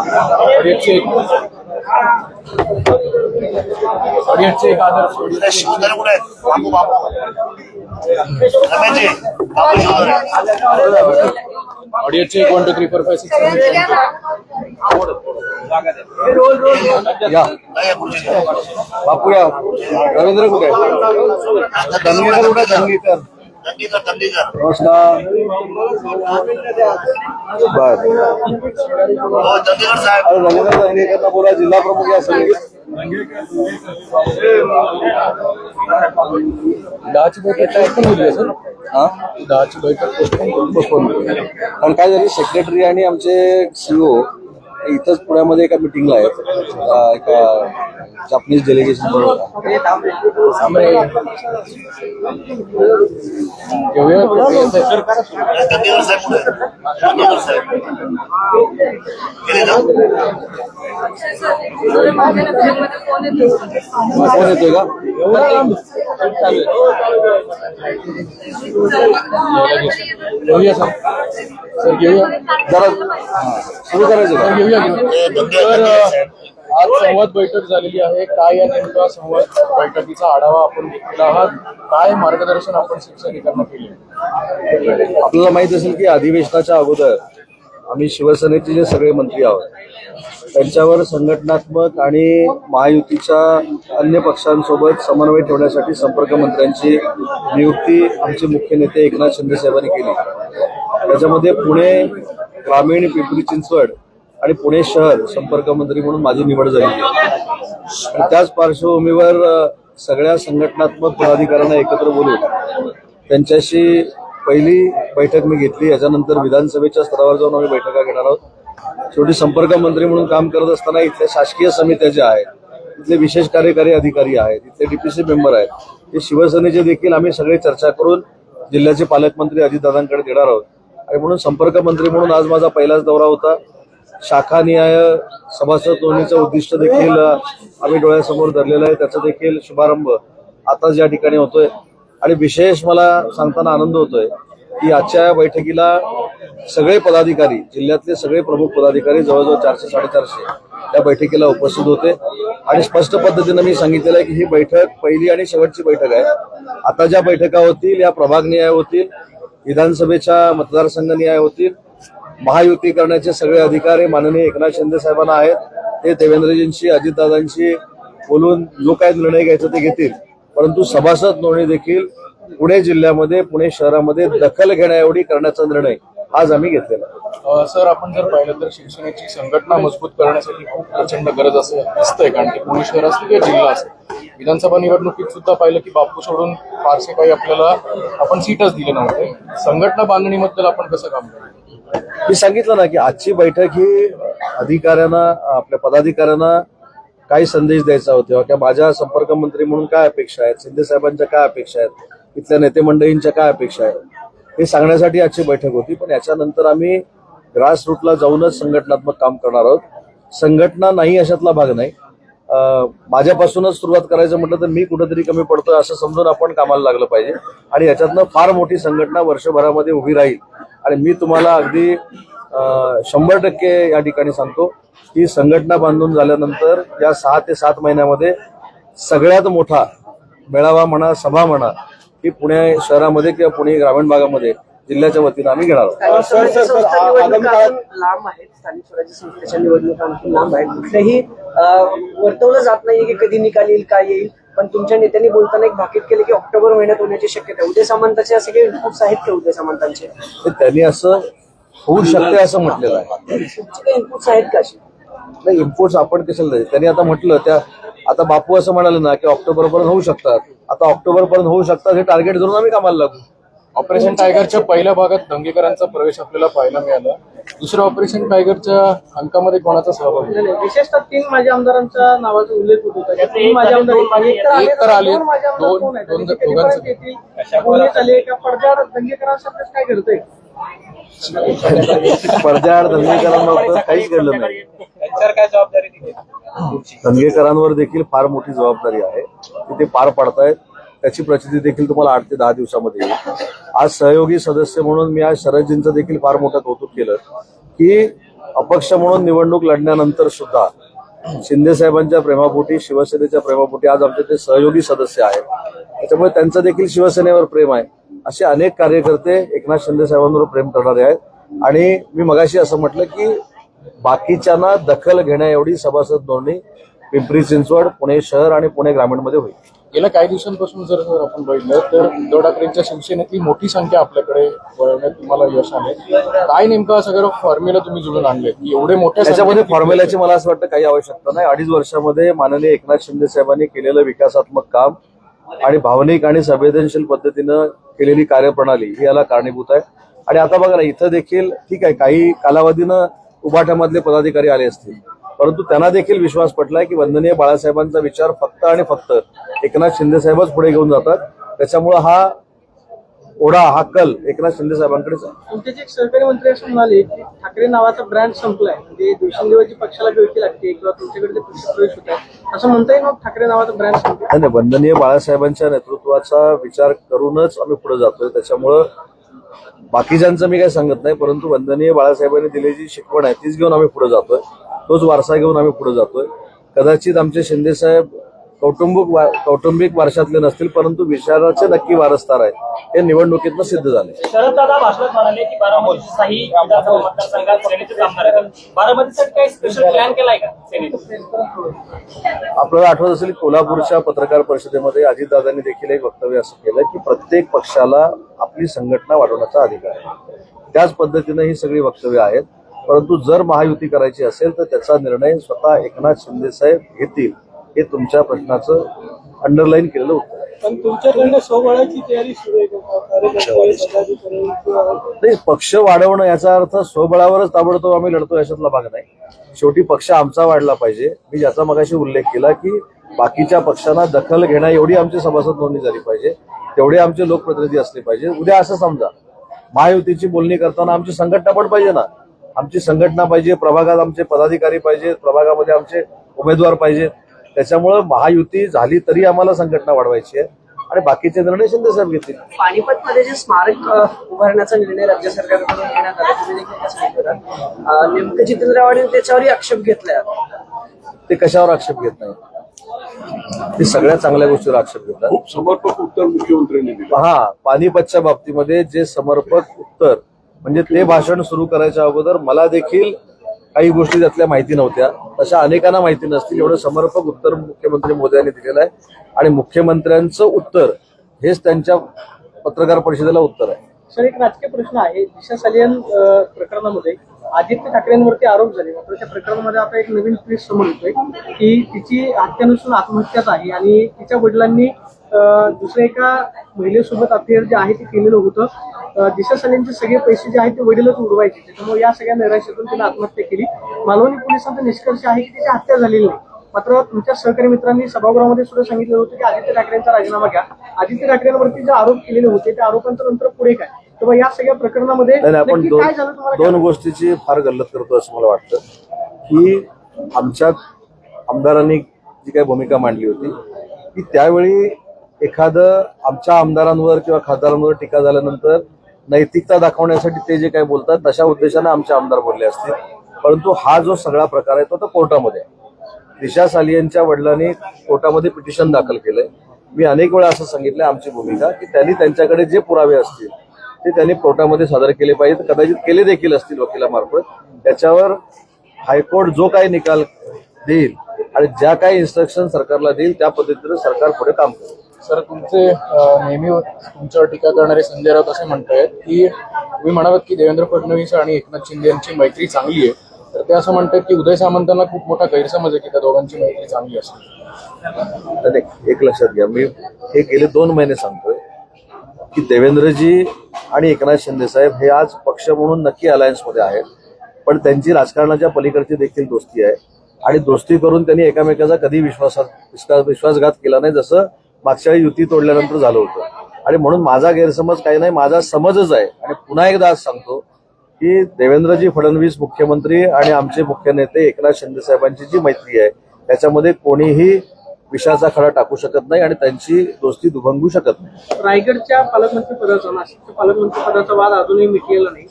ऑडियन्सचे एक ऑडियन्सचे एक आदर्श ते शिवधर कुठे आहेत? बापू बापू रमेशजी बापू शिवधर ऑडियन्सचे एक one two three four five six या नाही, खुर्ची घ्या. बापू या रवींद्र कुठे आहे? धनगेकर कुठे आहे? धनगेकर दंडीकर दंडीकर नमस्कार बर. हो धनगेकरला बोला जिल्हा प्रमुख या सगळे. दहाची बैठक पोस्टपोन सर हा? दहाची बैठक पोस्टपोन postpone केली. कारण काय झाली सेक्रेटरी आणि आमचे सीओ इथंच पुण्यामध्ये एका मिटिंगला आहेत. एका जापनीज डेलिगेशन फोन येतोय का? घेऊया सर. सर घेऊया. जरा सुरू करायचं घेऊया घेऊया. तर आज संवाद बैठक झालेली आहे. काय या नेमका संवाद बैठकीचा आढावा आपण घेतला आहात? काय मार्गदर्शन आपण शिवसैनिकांना केले? आपल्याला माहीत असेल की अधिवेशनाच्या अगोदर आम्ही शिवसेनेचे जे सगळे मंत्री आहोत त्यांच्यावर संघटनात्मक आणि महायुतीच्या अन्य पक्षांसोबत समन्वय ठेवण्यासाठी संपर्क मंत्र्यांची नियुक्ती आमचे मुख्य नेते एकनाथ शिंदे साहेबांनी केली. त्याच्यामध्ये पुणे ग्रामीण पिंपरी चिंचवड आणि पुणे शहर संपर्क मंत्री म्हणून माझी निवड झाली. आणि त्याच पार्श्वभूमीवर सगळ्या संघटनात्मक पदाधिकाऱ्यांना एकत्र बोलून त्यांच्याशी पहिली बैठक मी घेतली. याच्यानंतर विधानसभेच्या स्तरावर जाऊन आम्ही बैठका घेणार आहोत. शेवटी संपर्क मंत्री म्हणून काम करत असताना इथल्या शासकीय समित्या ज्या आहेत इथले विशेष कार्यकारी अधिकारी आहेत इथले डीपीसी मेंबर आहेत हे शिवसेनेचे देखील आम्ही सगळे चर्चा करून जिल्ह्याचे पालकमंत्री अजितदादांकडे देणार आहोत. आणि म्हणून संपर्क मंत्री म्हणून आज माझा पहिलाच दौरा होता. शाखानिहाय सभासद नोंदणीचं उद्दिष्ट देखील आम्ही डोळ्यासमोर धरलेलं आहे. त्याचा देखील शुभारंभ आताच या ठिकाणी होतोय. आणि विशेष मला सांगताना आनंद होतोय की आजच्या या बैठकीला सगळे पदाधिकारी जिल्ह्यातले सगळे प्रमुख पदाधिकारी जवळजवळ चारशे साडेचारशे या बैठकीला उपस्थित होते. आणि स्पष्ट पद्धतीनं मी सांगितलेलं आहे की ही बैठक पहिली आणि शेवटची बैठक आहे. आता ज्या बैठका होतील या प्रभागनिहाय होतील विधानसभेच्या मतदारसंघनिहाय होतील महायुती करण्याचे सगळे अधिकार हे माननीय एकनाथ शिंदे साहेबांना आहेत. ते देवेंद्रजींशी अजितदादांशी बोलून जो काय निर्णय घ्यायचा ते घेतील. परंतु सभासद नोंदणी देखील पुणे जिल्ह्यामध्ये पुणे शहरामध्ये दखल घेण्याएवढी करण्याचा निर्णय आज आम्ही घेतलेला सर आपण जर पाहिलं तर शिक्षणाची संघटना मजबूत करण्यासाठी खूप प्रचंड गरज असं दिसतंय. कारण की पुणे शहर असते किंवा जिल्हा असतो विधानसभा निवडणुकीत सुद्धा पाहिलं की बापू सोडून फारसे काही आपल्याला आपण सीटच दिले नव्हते. संघटना बांधणीबद्दल आपण कसं काम करतो मी सांगितलं ना की आजची बैठक ही अधिकाऱ्यांना आपल्या पदाधिकाऱ्यांना काय संदेश द्यायचा होता किंवा माझ्या संपर्क मंत्री म्हणून काय अपेक्षा आहेत? शिंदे साहेबांच्या काय अपेक्षा आहेत? इथल्या नेते मंडळींच्या काय अपेक्षा आहेत? हे सांगण्यासाठी आजची बैठक होती पण याच्यानंतर आम्ही ग्रासरूटला जाऊनच संघटनात्मक काम करणार आहोत. संघटना नाही अशातला भाग नाही. माझ्यापासूनच सुरुवात करायचं म्हटलं तर मी कुठेतरी कमी पडतोय असं समजून आपण कामाला लागलं पाहिजे. आणि याच्यातनं फार मोठी संघटना वर्षभरामध्ये उभी राहील. आणि मी तुम्हाला अगदी शंभर टक्के या ठिकाणी सांगतो की संघटना बांधून झाल्यानंतर या सहा ते सात महिन्यामध्ये सगळ्यात मोठा मेळावा म्हणा सभा म्हणा ही पुणे शहरामध्ये किंवा पुणे ग्रामीण भागामध्ये जिल्ह्याच्या वतीनं आम्ही घेणार आहोत. स्थानिक स्वराज्य संस्था निवडणुका अजून लांब आहेत. स्थानिक स्वराज्य संस्थेच्या निवडणुका आणखी लांब आहेत. कुठल्याही अं, वर्तवलं जात नाहीये की कधी निकाल येईल काय येईल. पण तुमच्या नेत्यांनी बोलताना एक भाकीत केले की ऑक्टोबर महिन्यात होण्याची शक्यता आहे. उदय सामंताचे असे काही इनपुट्स आहेत का उदय सामंतांचे? तर त्यांनी असं होऊ शकते असं म्हटलेलं आहे. तुमचे काही इनपुट्स आहेत का असे? नाही इम्पोर्ट्स आपण कशाला द्यायचे त्यांनी आता म्हटलं त्या आता बापू असं म्हणाले ना की ऑक्टोबर पर्यंत होऊ शकतात. आता ऑक्टोबर पर्यंत होऊ शकतात हे टार्गेट धरून आम्ही कामाला लागू. ऑपरेशन टायगरच्या पहिल्या भागात दंगेकरांचा प्रवेश आपल्याला पाहायला मिळाला. दुसऱ्या ऑपरेशन टायगरच्या अंकामध्ये कोणाचा सहभाग आहे? नाही, नाही. विशेषतः तीन माजी आमदारांचा नावाचा उल्लेख होत होता. त्या तीन माजी आमदार एक तर आले एक तर आले, दोन आमदार दोन- कोण आहेत? दोन- आणि ते दोघांचं. कधीपर्यंत येतील? कोणीच? आले का पडद्याआड दंगेकरांसारखंच काय घडतंय? पडद्याआड दंगेकरांवर काहीच घडलं नाही. त्यांच्यावर काय जबाबदारी दिली देखील फार मोठी जबाबदारी आहे. ती ते पार पाडतायत. त्याची प्रचिती देखील तुम्हाला आठ ते दहा दिवसामध्ये येईल. आज सहयोगी सदस्य म्हणून मी आज शरदजींचं देखील फार मोठं कौतुक केलं की अपक्ष म्हणून निवडणूक लढण्यानंतर सुद्धा शिंदे साहेबांच्या प्रेमापोटी शिवसेनेच्या प्रेमापोटी आज आमचे ते सहयोगी सदस्य आहेत. त्याच्यामुळे त्यांचं देखील शिवसेनेवर प्रेम आहे. असे अनेक कार्यकर्ते एकनाथ शिंदे साहेबांवर प्रेम करणारे आहेत. आणि मी मगाशी असं म्हटलं की बाकीच्यांना दखल घेण्या एवढी सभासद नोंदणी पिंपरी चिंचवड पुणे शहर आणि पुणे ग्रामीणमध्ये होईल. गेल्या काही दिवसांपासून जर जर आपण बघितलं तर उद्धव ठाकरेंच्या शिवसेनेतली मोठी संख्या आपल्याकडे वळवण्यात तुम्हाला यश आले काय नेमकं सगळं फॉर्म्युला तुम्ही जुळून आणले की एवढे मोठ्या त्याच्यामध्ये फॉर्म्युल्याची मला असं वाटतं काही आवश्यकता नाही. अडीच वर्षामध्ये माननीय एकनाथ शिंदे साहेबांनी केलेलं विकासात्मक काम आणि भावनिक आणि संवेदनशील पद्धतीनं केलेली कार्यप्रणाली ही याला कारणीभूत आहे. आणि आता बघा ना इथं देखील ठीक आहे काही कालावधीनं उभाठ्यामधले पदाधिकारी आले असतील. परंतु त्यांना देखील विश्वास पटलाय की वंदनीय बाळासाहेबांचा विचार फक्त आणि फक्त एकनाथ शिंदे साहेबच पुढे घेऊन जातात. त्याच्यामुळं हा ओढा हा कल एकनाथ शिंदे साहेबांकडेच आहे तुमचे जे एक सहकारी मंत्री असं म्हणाले की ठाकरे नावाचा ब्रँड संपलाय. म्हणजे दिवसेंदिवस पक्षाला गळती लागते किंवा तुमच्याकडे प्रवेश होत आहे असं म्हणता येईल मग ठाकरे नावाचा ब्रँड संपला नाही नाही, वंदनीय बाळासाहेबांच्या नेतृत्वाचा विचार करूनच आम्ही पुढे जातोय. त्याच्यामुळं बाकीच्यांचं मी काही सांगत नाही परंतु वंदनीय बाळासाहेबांनी दिलेली जी शिकवण आहे तीच घेऊन आम्ही पुढे जातोय. तोच वारसा घेऊन आम्ही पुढे जातोय. कदाचित आमचे शिंदे साहेब कौटुंबिक कौटुंबिक वारशातले नसतील परंतु विचाराचे नक्की वारसदार आहेत. हे निवडणुकीतनं सिद्ध झाले. शरददादा भाषणात म्हणाले की मतदारसंघात सेनेचेच आमदार आहेत. बारामतीसाठी काही स्पेशल प्लॅन केलाय का सेनेने? आपल्याला आठवत असेल कोल्हापूरच्या पत्रकार परिषदेमध्ये अजितदादांनी देखील एक वक्तव्य असं केलं की प्रत्येक पक्षाला आपली संघटना वाढवण्याचा अधिकार आहे. त्याच पद्धतीने ही सगळी वक्तव्य आहेत. परंतु जर महायुती करायची असेल तर त्याचा निर्णय स्वतः एकनाथ शिंदे साहेब घेतील हे तुमच्या प्रश्नाचं अंडरलाईन केलेलं पण तुमच्याकडनं तयारी सुरू आहे किंवा नाही पक्ष वाढवणं याचा अर्थ स्वबळावरच ताबडतोब आम्ही लढतो याच्यातला भाग नाही. शेवटी पक्ष आमचा वाढला पाहिजे. मी ज्याचा मगाशी उल्लेख केला की बाकीच्या पक्षांना दखल घेण्या एवढी आमची सभासद नोंदणी झाली पाहिजे. तेवढे आमचे लोकप्रतिनिधी असले पाहिजे. उद्या असं समजा महायुतीची बोलणी करताना आमची संघटना पण पाहिजे ना. आमची संघटना पाहिजे प्रभागात आमचे पदाधिकारी पाहिजे प्रभागामध्ये आमचे उमेदवार पाहिजे. त्याच्यामुळं महायुती झाली तरी आम्हाला संघटना वाढवायची आहे. आणि बाकीचे निर्णय शिंदे साहेब घेतील. पानिपत मध्ये जे स्मारक उभारण्याचा निर्णय राज्य सरकारकडून घेण्यात आला तुम्ही देखील नेमकं जितेंद्र आव्हाडांनी त्याच्यावरही आक्षेप घेतलाय ते कशावर आक्षेप घेत नाही ते सगळ्या चांगल्या गोष्टीवर आक्षेप घेतात. खूप समर्पक उत्तर मुख्यमंत्र्यांनी दिलं. हा पानिपतच्या बाबतीमध्ये जे समर्पक उत्तर म्हणजे ते भाषण सुरू करायच्या अगोदर मला देखील काही गोष्टी त्यातल्या माहिती नव्हत्या. तशा अनेकांना माहिती नसतील एवढं समर्पक उत्तर मुख्यमंत्री मोदयांनी दिलेलं आहे. आणि मुख्यमंत्र्यांचं उत्तर हेच त्यांच्या पत्रकार परिषदेला उत्तर आहे. सर एक राजकीय प्रश्न आहे. दिशा सालियन प्रकरणामध्ये आदित्य ठाकरेंवरती आरोप झाले. मात्र त्या प्रकरणामध्ये आता एक नवीन ट्विस्ट समोर येतोय की तिची हत्या नसून आत्महत्याच आहे आणि तिच्या वडिलांनी दुसऱ्या एका महिलेसोबत अफेअर जे आहे ते केलेलं होतं. दिशा सालियनचे सगळे पैसे जे आहेत ते वडीलच उडवायचे. त्याच्यामुळे या सगळ्या नैराश्यातून तिने आत्महत्या केली. मालवणी पोलिसांचा निष्कर्ष आहे की तिची हत्या झालेली नाही. मात्र तुमच्या सहकारी मित्रांनी सभागृहामध्ये सुद्धा सांगितलं होतं की आदित्य ठाकरेंचा राजीनामा घ्या. आदित्य ठाकरेंवरती जे आरोप केलेले होते त्या आरोपांचं नंतर पुढे काय? तेव्हा या सगळ्या प्रकरणामध्ये आपण दोन गोष्टीची फार गल्लत करतो असं मला वाटतं. की आमच्या आमदारांनी जी काही भूमिका मांडली होती की त्यावेळी एखादं आमच्या आमदारांवर किंवा खासदारांवर टीका झाल्यानंतर नैतिकता दाखवण्यासाठी ते जे काही बोलतात तशा उद्देशाने आमचे आमदार बोलले असतील. परंतु हा जो सगळा प्रकार आहे तो आता कोर्टामध्ये आहे. दिशा सालियनच्या वडिलांनी कोर्टामध्ये पिटिशन दाखल केलंय. मी अनेक वेळा असं सांगितलं आमची भूमिका की त्यांनी त्यांच्याकडे जे पुरावे असतील ते त्यांनी कोर्टामध्ये सादर केले पाहिजेत. कदाचित केले देखील असतील वकिलामार्फत. त्याच्यावर हायकोर्ट जो काही निकाल देईल आणि ज्या काही इन्स्ट्रक्शन सरकारला देईल त्या पद्धतीनं सरकार पुढे काम करेल. सर तुमचे नेहमी तुमच्यावर टीका करणारे संजय राऊत असे म्हणतायत की तुम्ही म्हणालात की देवेंद्र फडणवीस आणि एकनाथ शिंदे यांची मैत्री चांगली आहे. तर ते असं म्हणतात की उदय सामंतांना खूप मोठा गैरसमज आहे की त्या दोघांची मैत्री चांगली असते. एक- लक्षात घ्या. मी हे गेले दोन महिने सांगतोय की देवेंद्रजी आणि एकनाथ शिंदे साहेब हे आज पक्ष म्हणून नक्की अलायन्समध्ये आहेत. पण त्यांची राजकारणाच्या पलीकडची देखील दोस्ती आहे. आणि दोस्ती करून त्यांनी एकामेकाचा कधी विश्वासात विश्वासघात केला नाही जसं मागच्या युती तोडल्यानंतर झालं होतं. आणि म्हणून माझा गैरसमज काही नाही माझा समजच आहे. आणि पुन्हा एकदा आज सांगतो की देवेंद्रजी फडणवीस मुख्यमंत्री आणि आमचे मुख्य नेते एकनाथ शिंदे साहेबांची जी मैत्री आहे त्याच्यामध्ये कोणीही विषाचा खडा टाकू शकत नाही आणि त्यांची दोस्ती दुभंगू शकत नाही. रायगडच्या पालकमंत्री पदाचा नाशिकच्या पालकमंत्री पदाचा वाद अजूनही मिटलेला नाही.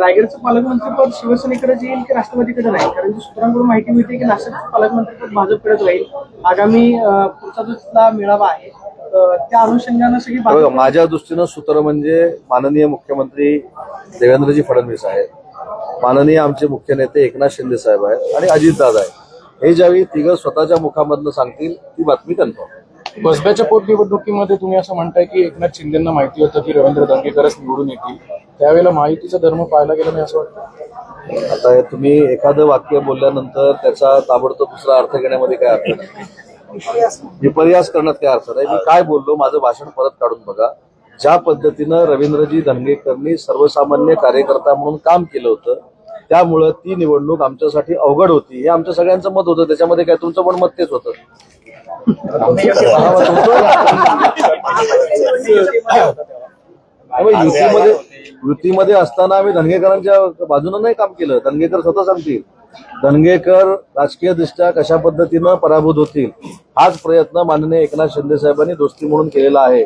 रायगडचं पालकमंत्री पद शिवसेनेकडे येईल की राष्ट्रवादीकडे नाही? कारण की सूत्रांकडून माहिती मिळते की नाशिकचं पालकमंत्री पद भाजपकडेच राहील. आगामी पुढचा जो तिथला मेळावा आहे त्या अनुषंगानं सगळी माझ्या दृष्टीनं सूत्र म्हणजे माननीय मुख्यमंत्री देवेंद्रजी फडणवीस आहेत. माननीय आमचे मुख्य नेते एकनाथ शिंदे साहेब आहेत आणि अजितदादा आहेत. हे ज्यावेळी तिघं स्वतःच्या मुखामधनं सांगतील ती बातमी कन्फर्म. कसब्याच्या पोटनिवडणुकीमध्ये तुम्ही असं म्हणताय की एकनाथ शिंदेना माहिती होतं की रवींद्र दंगेकरच निवडून येतील. त्यावेळेला माहितीचा धर्म पाहायला गेला नाही असं वाटतं? आता हे तुम्ही एखादं वाक्य बोलल्यानंतर त्याचा ताबडतोब दुसरा अर्थ घेण्यामध्ये काय अर्थ नाही. विपर्यास करण्यात काय अर्थ नाही. मी काय बोललो माझं भाषण परत काढून बघा. ज्या पद्धतीनं रवींद्रजी धनगेकरनी सर्वसामान्य कार्यकर्ता म्हणून काम केलं होतं त्यामुळं ती निवडणूक आमच्यासाठी अवघड होती. हे आमच्या सगळ्यांचं मत होतं. त्याच्यामध्ये काय तुमचं पण मत तेच होतं युतीमध्ये युतीमध्ये असताना आम्ही धनगेकरांच्या बाजूनं नाही काम केलं. धनगेकर स्वतः सांगतील. धनगेकर राजकीय दृष्ट्या कशा पद्धतीनं पराभूत होतील हाच प्रयत्न माननीय एकनाथ शिंदे साहेबांनी दोस्ती म्हणून केलेला आहे.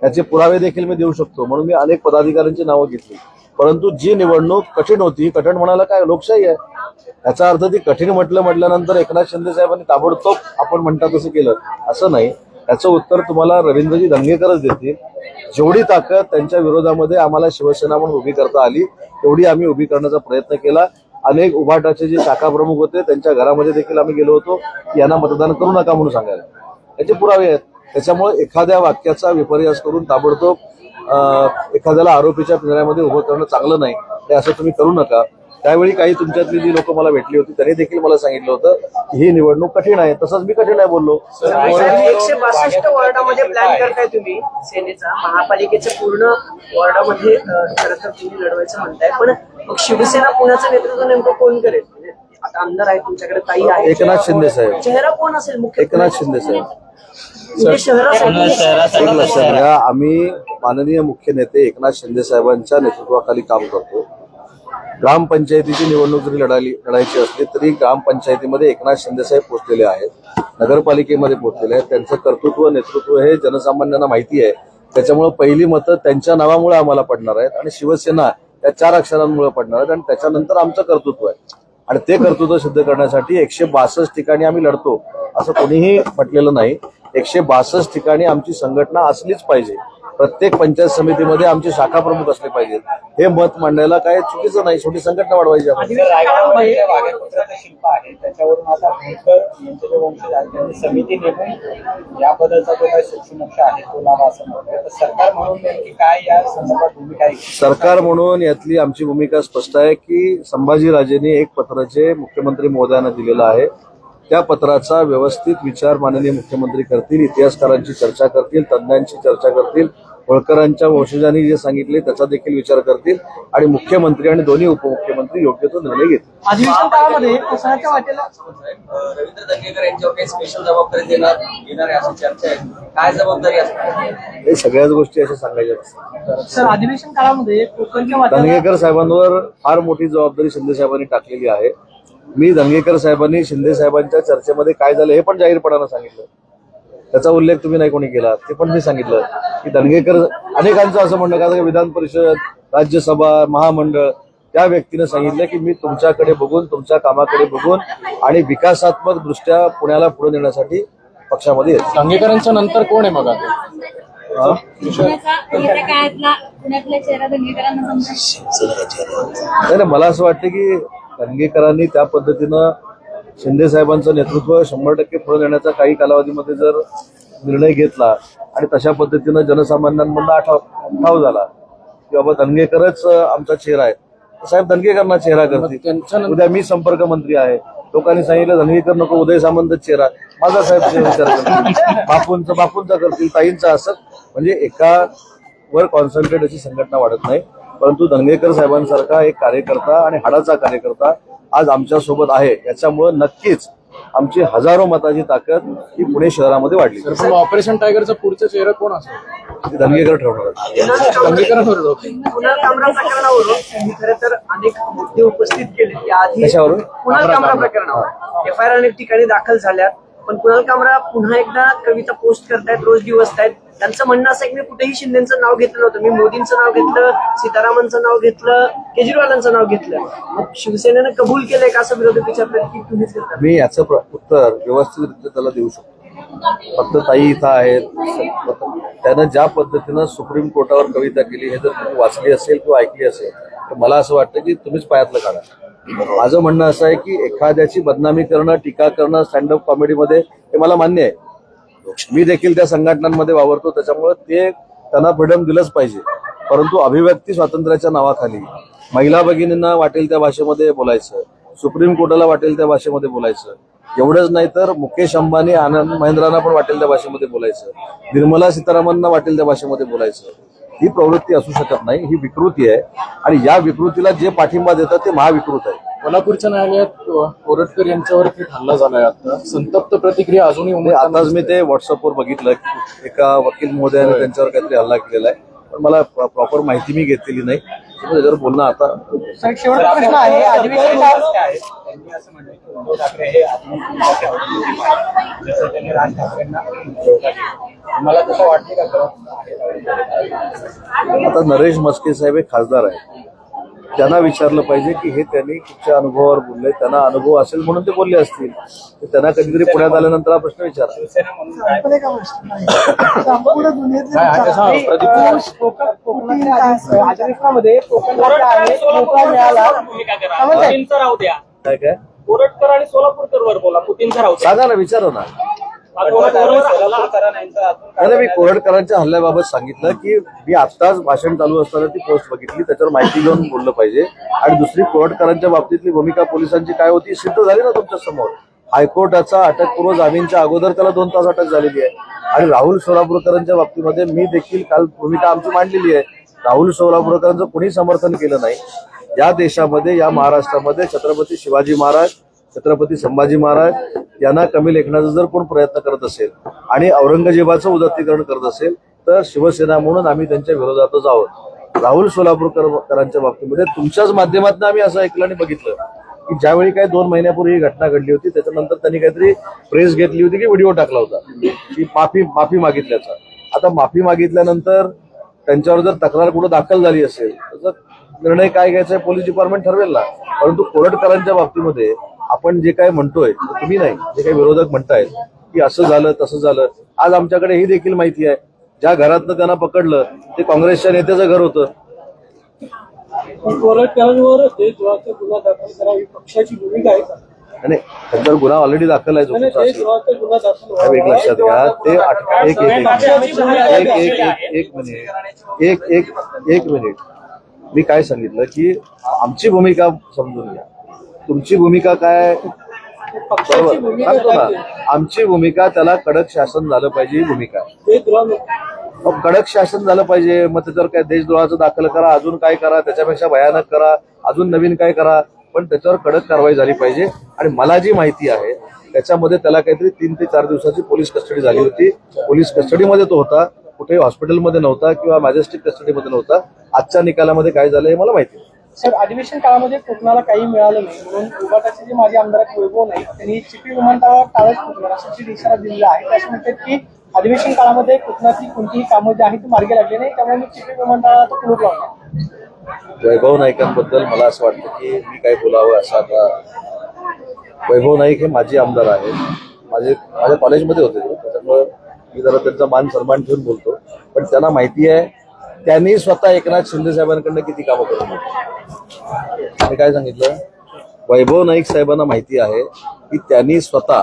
त्याचे पुरावे देखील मी देऊ शकतो. म्हणून मी अनेक पदाधिकाऱ्यांची नावं घेतली. परंतु जी निवडणूक कठीण होती कठीण म्हणायला काय लोकशाही आहे? याचा अर्थ ती कठीण म्हटलं म्हटल्यानंतर एकनाथ शिंदे साहेबांनी ताबडतोब आपण म्हणता तसं केलं. असं नाही. याचं उत्तर तुम्हाला रवींद्रजी दंगेकरच देतील. जेवढी ताकद त्यांच्या विरोधामध्ये आम्हाला शिवसेना म्हणून उभी करता आली तेवढी आम्ही उभी करण्याचा प्रयत्न केला. अनेक उभाटाचे जे शाखा प्रमुख होते त्यांच्या घरामध्ये देखील आम्ही गेलो होतो. की यांना मतदान करू नका म्हणून सांगायला. याचे पुरावे आहेत. त्याच्यामुळे एखाद्या वाक्याचा विपर्यास करून ताबडतोब एखाद्याला आरोपीच्या पिंजऱ्यामध्ये उभं करणं चांगलं नाही ते असं तुम्ही करू नका. त्यावेळी काही तुमच्यातली जी लोक मला भेटली होती त्यांनी देखील मला सांगितलं होतं की ही निवडणूक कठीण आहे. तसंच मी कठीण आहे बोललो. एकशे बासष्ट वॉर्डामध्ये प्लॅन करताय तुम्ही सेनेचा. महापालिकेच्या पूर्ण वॉर्डामध्ये खरं तर तुम्ही लढवायचं म्हणताय पण मग शिवसेना पुण्याचं नेतृत्व नेमकं कोण करेल? म्हणजे आता आमदार आहे तुमच्याकडे ताई आहे एकनाथ शिंदे साहेब. चेहरा कोण असेल मुख्य एकनाथ शिंदे साहेब. म्हणजे घ्या आम्ही माननीय मुख्य नेते एकनाथ शिंदे साहेबांच्या नेतृत्वाखाली काम करतो. ग्रामपंचायतीची निवडणूक जरी लढाली लढायची असली तरी ग्रामपंचायतीमध्ये एकनाथ शिंदे साहेब पोहोचलेले आहेत. नगरपालिकेमध्ये पोहोचलेले आहेत. त्यांचं कर्तृत्व नेतृत्व हे जनसामान्यांना माहिती आहे. त्याच्यामुळे पहिली मतं त्यांच्या नावामुळे आम्हाला पडणार आहेत आणि शिवसेना या चार अक्षरांमुळे पडणार आहेत आणि त्याच्यानंतर आमचं कर्तृत्व आहे. आणि ते कर्तृत्व सिद्ध करण्यासाठी एकशे बासष्ट ठिकाणी आम्ही लढतो असं कोणीही म्हटलेलं नाही. एकशे बासष्ट ठिकाणी आमची संघटना असलीच पाहिजे. प्रत्येक पंचायत समितीमध्ये आमचे शाखा प्रमुख असले पाहिजेत हे मत मांडायला काय चुकीचं नाही शेवटी संघटना वाढवायची सरकार म्हणून नेमकी काय या संदर्भात भूमिका आहे? सरकार म्हणून यातली आमची भूमिका स्पष्ट आहे की संभाजीराजेंनी एक पत्र जे मुख्यमंत्री महोदयांना दिलेलं आहे. त्या पत्राचा व्यवस्थित विचार माननीय मुख्यमंत्री करतील इतिहासकारांची चर्चा करतील तज्ज्ञांची चर्चा करतील होळकरांच्या वंशजांनी जे सांगितले त्याचा देखील विचार करतील आणि मुख्यमंत्री आणि दोन्ही उपमुख्यमंत्री योग्य तो निर्णय घेतील. अधिवेशन काळामध्ये कोसळच्या वाटेला रवींद्र दंगेकर यांच्यावर काही स्पेशल जबाबदारी देणार येणार आहे अशी चर्चा आहे. काय जबाबदारी असणार हे सगळ्याच गोष्टी अशा सांगायच्या अधिवेशन काळामध्ये दंगेकर साहेबांवर फार मोठी जबाबदारी शिंदे साहेबांनी टाकलेली आहे. मी दंगेकर साहेबांनी शिंदे साहेबांच्या चर्चेमध्ये काय झालं हे पण जाहीरपणानं सांगितलं. त्याचा उल्लेख तुम्ही नाही कोणी केला ते पण मी सांगितलं. की दंगेकर अनेकांचं असं म्हणणं का विधान परिषद राज्यसभा महामंडळ त्या व्यक्तीनं सांगितलं की मी तुमच्याकडे बघून तुमच्या कामाकडे बघून आणि विकासात्मक दृष्ट्या पुण्याला पुढे नेण्यासाठी पक्षामध्ये येतो. दंगेकरांच्या नंतर कोण आहे मग आता? हा? नाही, मला असं वाटतं की दंगेकरांनी त्या पद्धतीनं शिंदे साहेबांचं नेतृत्व शंभर टक्के पुढे नेण्याचा काही कालावधीमध्ये जर निर्णय घेतला आणि तशा पद्धतीनं जनसामान्यांमधला आठाव ठाव झाला की बाबा दंगेकरच अं, आमचा चेहरा आहे. तर साहेब दंगेकरांना चेहरा करतील. उद्या मी संपर्क मंत्री आहे. लोकांनी सांगितलं दंगेकर नको उदय सामंत चेहरा. माझा साहेब विचार करतील. बापूंचा बापूंचा करतील ताईंचा असं. म्हणजे एका वर कॉन्सन्ट्रेट अशी संघटना वाढत नाही. परंतु दंगेकर साहेबांसारखा एक कार्यकर्ता आणि हाडाचा कार्यकर्ता आज आमच्यासोबत आहे. याच्यामुळे नक्कीच आमची हजारो मताची ताकद ही पुणे शहरामध्ये वाढली. ऑपरेशन टायगरचा पुढचा चेहरा कोण असेल? ती दंगेकर ठरवणार तर अनेक मुद्दे उपस्थित केले. या आधी? कुणाल कामरा प्रकरणावर एफ आय आर अनेक ठिकाणी दाखल झाल्यात. पण कुणाल कामरा पुन्हा एकदा कविता पोस्ट करतायत रोज दिवसतायत. त्यांचं म्हणणं असं की मी कुठेही शिंदेचं नाव घेतलं नव्हतं. मी मोदींचं नाव घेतलं सीतारामनचं नाव घेतलं केजरीवालांचं नाव घेतलं. मग शिवसेनेनं कबूल केलंय का असं विरोधक विचारतात की तुम्हीच घेतलं? मी याचं प्र- उत्तर व्यवस्थितरित्या त्याला देऊ शकतो. फक्त ताई इथं आहेत. त्यानं ज्या पद्धतीनं सुप्रीम कोर्टावर कविता केली हे जर तुम्ही वाचली असेल किंवा ऐकली असेल तर मला असं वाटतं की तुम्हीच पायातलं काढा. माझं म्हणणं असं आहे की एखाद्याची बदनामी करणं टीका करणं स्टँडअप कॉमेडीमध्ये हे मला मान्य आहे. मी देखील त्या संघटनांमध्ये वावरतो त्याच्यामुळे ते त्यांना फ्रीडम दिलंच पाहिजे. परंतु अभिव्यक्ती स्वातंत्र्याच्या नावाखाली महिला भगिनींना वाटेल त्या भाषेमध्ये बोलायचं सुप्रीम कोर्टाला वाटेल त्या भाषेमध्ये बोलायचं एवढंच नाही तर मुकेश अंबानी आनंद महेंद्रांना पण वाटेल त्या भाषेमध्ये बोलायचं निर्मला सीतारामनना वाटेल त्या भाषेमध्ये बोलायचं. ही प्रवृत्ती असू शकत नाही ही विकृती आहे. आणि या विकृतीला जे पाठिंबा देतात ते महाविकृत आहे. कोल्हापूरच्या न्यायालयात कोरटकर यांच्यावर हल्ला झालाय आता. संतप्त प्रतिक्रिया अजूनही आताच मी ते व्हॉट्सअपवर बघितलं. की एका वकील महोदयाने त्यांच्यावर काहीतरी हल्ला केलेला आहे. पण मला प्रॉपर माहिती मी घेतलेली नाही. त्याच्यावर बोलणं आता. सर एक शेवटचा प्रश्न आहे. अधिवेशन काय आहे? त्यांनी असं म्हटलं की उद्धव ठाकरे हे आत्महत्येसाठी औषधी आहेत. जसं त्यांनी राज ठाकरेंना विरोधात केलं. मला तसं वाटते का आता नरेश मस्के साहेब हे खासदार आहेत. त्यांना विचारलं पाहिजे की हे त्यांनी कुठच्या अनुभवावर बोलले त्यांना अनुभव असेल म्हणून ते बोलले असतील. तर त्यांना कधीतरी पुण्यात आल्यानंतर हा प्रश्न विचारा काय काय कोरटकर आणि सोलापूरकर वर बोला. पुतीनचं राहू द्या. सांगा ना विचारा ना. मी कोरडकरांच्या हल्ल्याबाबत सांगितलं की मी आत्ताच भाषण चालू असताना ती पोस्ट बघितली त्याच्यावर माहिती घेऊन बोललं पाहिजे. आणि दुसरी कोरडकरांच्या बाबतीतली भूमिका पोलिसांची काय होती सिद्ध झाली ना तुमच्यासमोर. हायकोर्टाचा अटकपूर्व जामीनच्या अगोदर त्याला दोन तास अटक झालेली आहे. आणि राहुल सोलापूरकरांच्या बाबतीमध्ये मी देखील काल भूमिका आमची मांडलेली आहे. राहुल सोलापूरकरांचं कोणी समर्थन केलं नाही. या देशामध्ये या महाराष्ट्रामध्ये छत्रपती शिवाजी महाराज छत्रपती संभाजी महाराज यांना कमी लेखनाचा जर कोण प्रयत्न करत असेल आणि औरंगजेबाचं उदात्तीकरण करत असेल तर शिवसेना म्हणून आम्ही त्यांच्या विरोधातच आहोत. राहुल सोलापूरकरांच्या बाबतीमध्ये तुमच्याच माध्यमातून आम्ही असं ऐकलं आणि बघितलं की ज्यावेळी काही दोन महिन्यापूर्वी ही घटना घडली होती त्याच्यानंतर त्यांनी काहीतरी प्रेस घेतली होती की व्हिडिओ टाकला होता की माफी माफी मागितल्याचा. आता माफी मागितल्यानंतर त्यांच्यावर जर तक्रार कुठं दाखल झाली असेल तर निर्णय काय घ्यायचा पोलीस डिपार्टमेंट ठरवेल ना. परंतु कोरटकरांच्या बाबतीमध्ये आपण जे काय म्हणतोय तुम्ही नाही जे काही विरोधक म्हणतायत की असं झालं तसं झालं आज आमच्याकडे ही देखील माहिती आहे. ज्या घरातनं त्यांना पकडलं ते काँग्रेसच्या नेत्याचं घर होतं. पक्षाची भूमिका आहे का? आणि त्यांच्यावर गुन्हा ऑलरेडी दाखल आहे एक. लक्षात घ्या ते एक मिनिट एक एक एक मिनिट. मी काय सांगितलं की आमची भूमिका समजून घ्या. तुमची भूमिका काय? सांगतो? ना. आमची भूमिका त्याला कडक शासन झालं पाहिजे ही भूमिका आहे. मग कडक शासन झालं पाहिजे. मग त्याच्यावर काय देशद्रोहाचं दाखल करा अजून काय करा त्याच्यापेक्षा भयानक करा अजून नवीन काय करा पण त्याच्यावर कडक कारवाई झाली पाहिजे. आणि मला जी माहिती आहे त्याच्यामध्ये त्याला काहीतरी तीन ते चार दिवसाची पोलीस कस्टडी झाली होती. पोलीस कस्टडीमध्ये तो होता. कुठेही हॉस्पिटलमध्ये नव्हता किंवा मॅजेस्टिक कस्टडीमध्ये नव्हता. आजच्या निकालामध्ये काय झालं हे मला माहिती. सर अधिवेशन काळामध्ये कोकणाला काही मिळालं नाही. म्हणून उभाटाचे जे माझे आमदार आहेत वैभव नाही त्यांनी चिपी विमानतळावर टाळच फुटणार असा इशारा दिलेला आहे त्याच म्हणतात की अधिवेशन काळामध्ये कोकणातली कोणतीही कामं जी आहेत ती मार्गी लागली नाही. त्यामुळे मी चिपी विमानतळाला तो कुलूप लावला. वैभव नाईकांबद्दल मला असं वाटतं की मी काय बोलावं असं आता वैभव नाईक हे माजी आमदार आहेत. माझे माझ्या कॉलेजमध्ये होते त्याच्यामुळे मी जरा त्यांचा मान सन्मान ठेवून बोलतो. पण त्यांना माहिती आहे त्यांनी स्वतः एकनाथ शिंदे साहेबांकडनं किती कामं करून घेतली? मी काय सांगितलं? वैभव नाईक साहेबांना माहिती आहे की त्यांनी स्वतः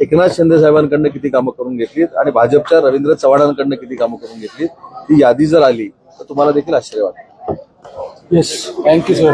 एकनाथ शिंदे साहेबांकडनं किती कामं करून घेतलीत आणि भाजपच्या रवींद्र चव्हाणांकडनं किती कामं करून घेतलीत? ती यादी जर आली तर तुम्हाला देखील आश्चर्य वाटेल. Yes thank you sir